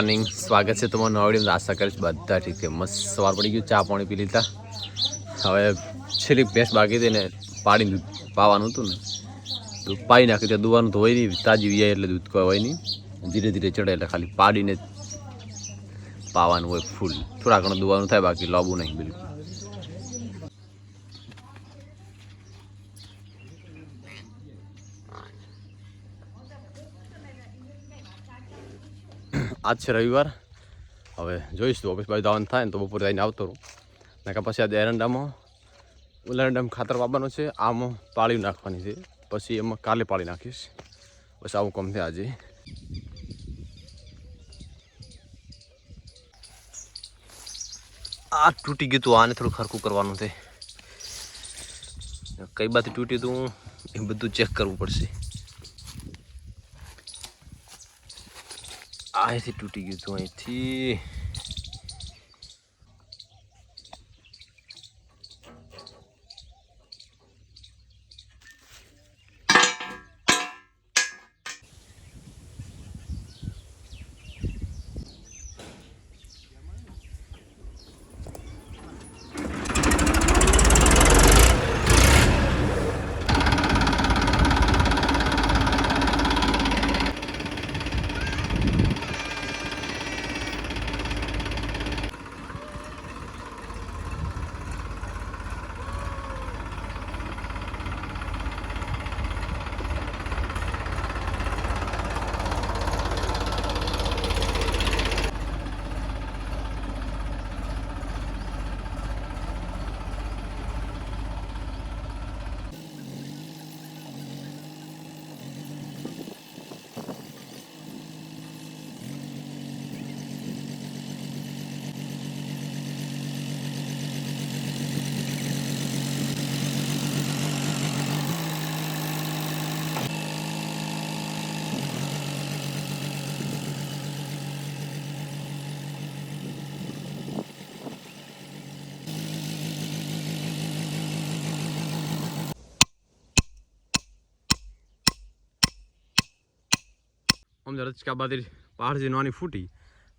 Morning સ્વાગત છે તમારું નવા વિડીયોમાં. આશા કરીશ બધા ઠીક છે. મસ્ત સવાર પડી ગયું. ચા પાણી પી લીધા. હવે છેલ્લી ભેંસ બાકી હતી ને પાડીને દૂધ પાવાનું હતું ને. દૂધ પાઈ નાખ્યું. ત્યાં દુવાનું ધોઈ નહીં. તાજી વીઆઈ એટલે દૂધ કોઈ નહીં. ધીરે ધીરે ચડે એટલે ખાલી પાડીને પાવાનું હોય ફૂલ. થોડા ઘણું દુવાનું થાય, બાકી લોબું નહીં, બિલકુલ. આજ છે રવિવાર. હવે જોઈશ તું ઓફિસ બાજુ દાવન થાય ને તો બપોરે જઈને આવતો રહું. નાકા પછી આજે એરંડામાં ઉલારંડામાં ખાતર વાપરવાનું છે, આમાં પાળી નાખવાની છે. પછી એમાં કાલે પાળી નાખીશ. બસ આવું કામ છે આજે. આ તૂટી ગયું તું, આને થોડું ખરખું કરવાનું છે. કઈ બાજુ તૂટ્યું તું, એ બધું ચેક કરવું પડશે. અહીંથી તૂટી ગયું તું અહીંથી જરા રચકા બાદ પહાડ જે નાની ફૂટી.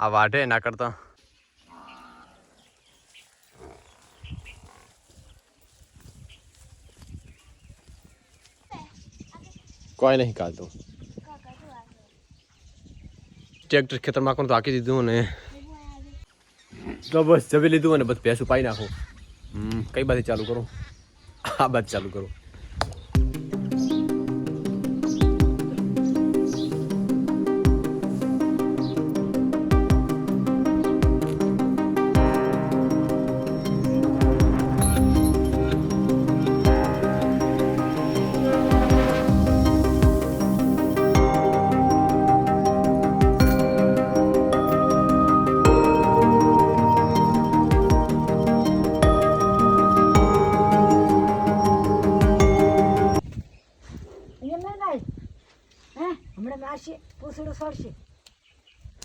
આ વાઢે એના કરતા. કોઈ નહીં કાઢતું. ટ્રેક્ટર ખેતરમાં કોણ તો હાકી દીધું ને તો બસ જમી લીધું અને બસ ભેંસું પાઈ નાખું. કઈ બાજુ ચાલુ કરું? આ બાજુ ચાલુ કરો.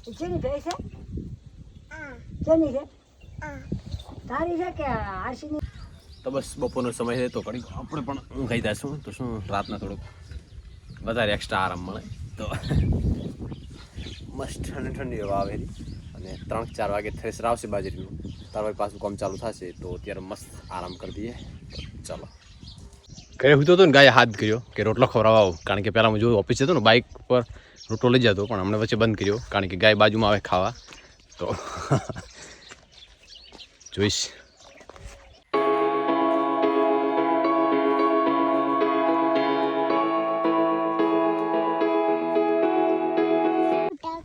શેની ભેંસ છે? જેની છે? તારી છે કે આરસીની? તો બસ બપોરનો સમય છે તો ઘડી આપણે પણ ઊંઘાઈ જશું તો શું રાતના થોડુંક વધારે એક્સ્ટ્રા આરામ મળે. તો મસ્ત ઠંડી ઠંડી હવા આવે અને ત્રણ ચાર વાગે થ્રેસર આવશે બાજરીનું. તાર વાગે પાછું કામ ચાલુ થશે તો અત્યારે મસ્ત આરામ કરી દઈએ. ચાલો. ઘરે હું તો ને ગાય હાથ કર્યો કે રોટલો ખવડાવવા આવું. કારણ કે પહેલાં હું જોયું ઓફિસ જતો ને બાઇક પર રોટલો લઈ જતો પણ હમણાં વચ્ચે બંધ કર્યો કારણ કે ગાય બાજુમાં આવે ખાવા. તો જોઈશ.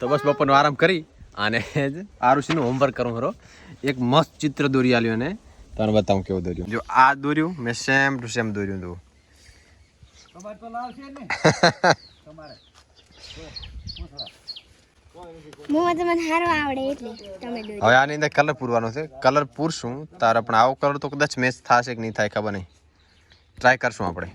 તો બસ બપોરનો આરામ કરી અને આરુષિનું હોમવર્ક કરું ખરો. એક મસ્ત ચિત્ર દોરી આલ્યો ને તને બતાવું કેવું દોર્યું. જો આ દોર્યું મેં સેમ ટુ સેમ દોર્યું હતું. હવે આની અંદર કલર પૂરવાનો છે. કલર પૂરશું. તારે પણ આવો કલર તો કદાચ મેચ થશે કે નહીં થાય ખબર નહીં. ટ્રાય કરશું આપણે.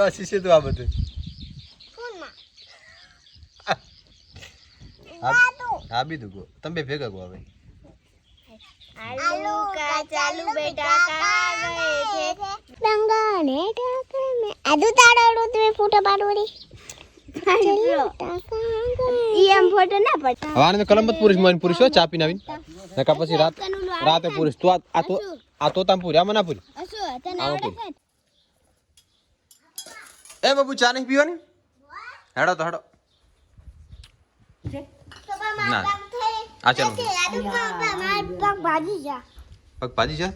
ચોસી છે તું આ બધું. હા બી દુગો તમે બે ભેગા ગો હવે. આલુ કા ચાલુ બેટા કા ગયે છે ડંગાને ટાકર મે આદુ તાડોડો તમે ફોટો પાડોડી ઈ એમ ફોટો ના પડ હવે આને કલમત પુરુષ માન પુરુષ ચા પીને આવીને. નકા પછી રાત રાતે પુરુષ. તું આ- તો આ તો તામ પૂરી આમાં ના પૂરી. એ બાબુ ચા નહીં પીવાની? હેડો તો હેડો. ના. આ ચાલો. પગ ભાજી જા પગ ભાજી જશે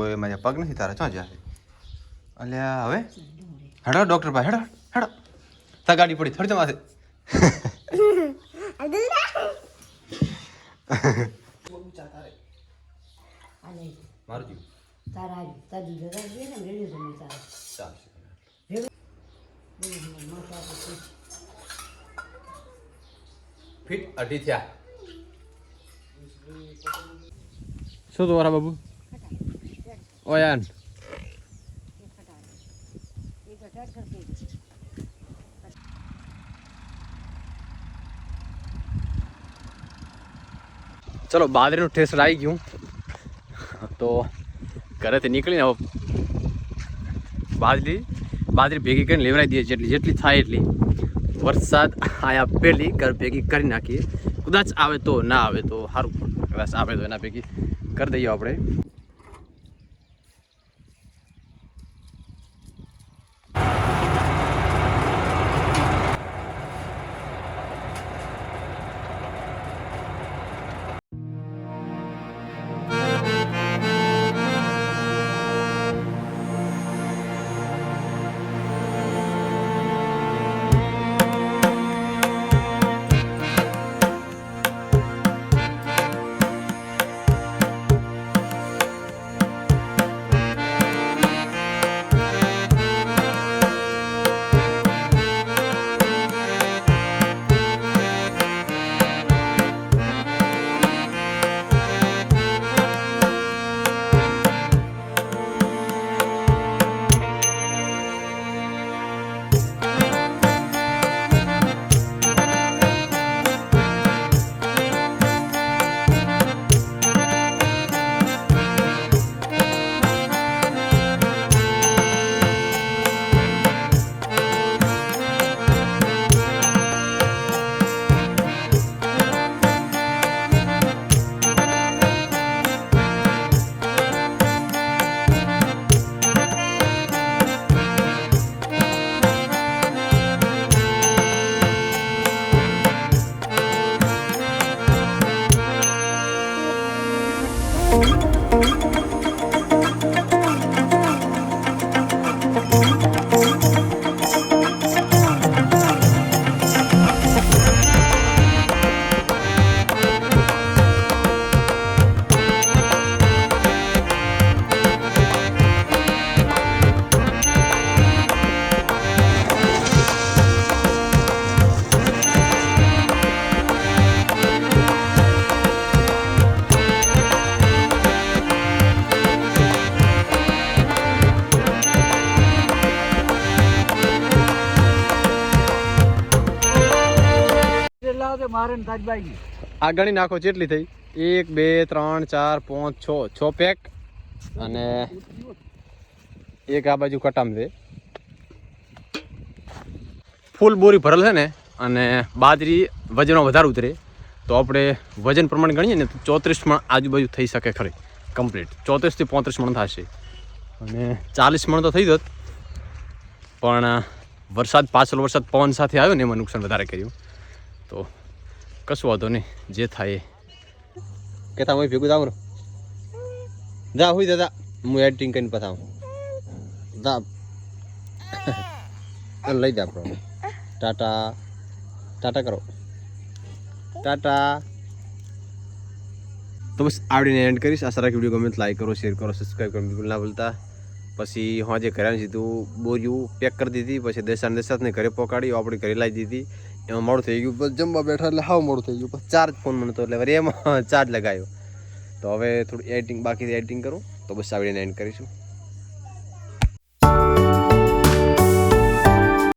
ઓય મારા પગ નથી તારા ચો જશે અલ્યા હવે? હેડો ડોક્ટર ભાઈ હેડો હેડો. તા ગાડી પડી થોડી તમારે મારું જીવ. તારા તારી જરા ને રેડી જમી તારા ચાલશે. ફીટ અઢી થયા. શું તો બાબુ? ઓયાન. ચલો બાદરીનું ટેસ્ટ આવી ગયું. તો ઘરેથી નીકળીને હવે બાજરી બાજરી ભેગી કરીને લેવડાવી દઈએ, જેટલી જેટલી થાય એટલી. વરસાદ આયા પહેલી ઘર ભેગી કરી નાખીએ. કદાચ આવે તો, ના આવે તો સારું. કદાચ આવે તો એના ભેગી કરી દઈએ આપણે. મારે આ ગણી નાખો જેટલી થઈ. એક, બે, ત્રણ, ચાર, પાંચ, છ. છ પેક અને એક આ બાજુ કટામ છે. ફૂલ બોરી ભરેલ છે ને, અને બાજરી વજનો વધારે ઉતરે. તો આપણે વજન પ્રમાણે ગણીએ ને, તો ચોત્રીસ મણ આજુબાજુ થઈ શકે ખરી. કમ્પ્લીટ ચોત્રીસથી પોત્રીસ મણ થશે. અને ચાલીસ મણ તો થઈ જત. પણ વરસાદ પાછળ વરસાદ પવન સાથે આવ્યો ને, એમાં નુકસાન વધારે કર્યું. તો કશું વાંધો નહીં. જે થાય એ. કે તમે ભેગું જાવ જા હોય દાદા હું એડિટિંગ કરીને પતાવું જા. લઈ જા આપણો. ટાટા. ટાટા કરો. ટાટા. તો બસ આવડીને એન્ડ કરીશ. આશા રાખી વીડિયો ગમે તો લાઈક કરો શેર કરો સબસ્ક્રાઈબ કરો બિલકુલ ના ભૂલતા. પછી હા જે ઘરે સીધું બોર્યું પેક કરી દીધી. પછી દેશાને દેશાતને ઘરે પહોંચાડી આપણે ઘરે લાવી દીધી. એમાં મોડું થઈ ગયું. બસ જમવા બેઠા એટલે હાવ મોડું થઈ ગયું. પછી ચાર્જ ફોન મને તો એટલે વળી એમાં ચાર્જ લગાવ્યો તો હવે થોડું એડિટિંગ બાકી એડિટિંગ કરું. તો બસ આવડીને એન્ડ કરીશું.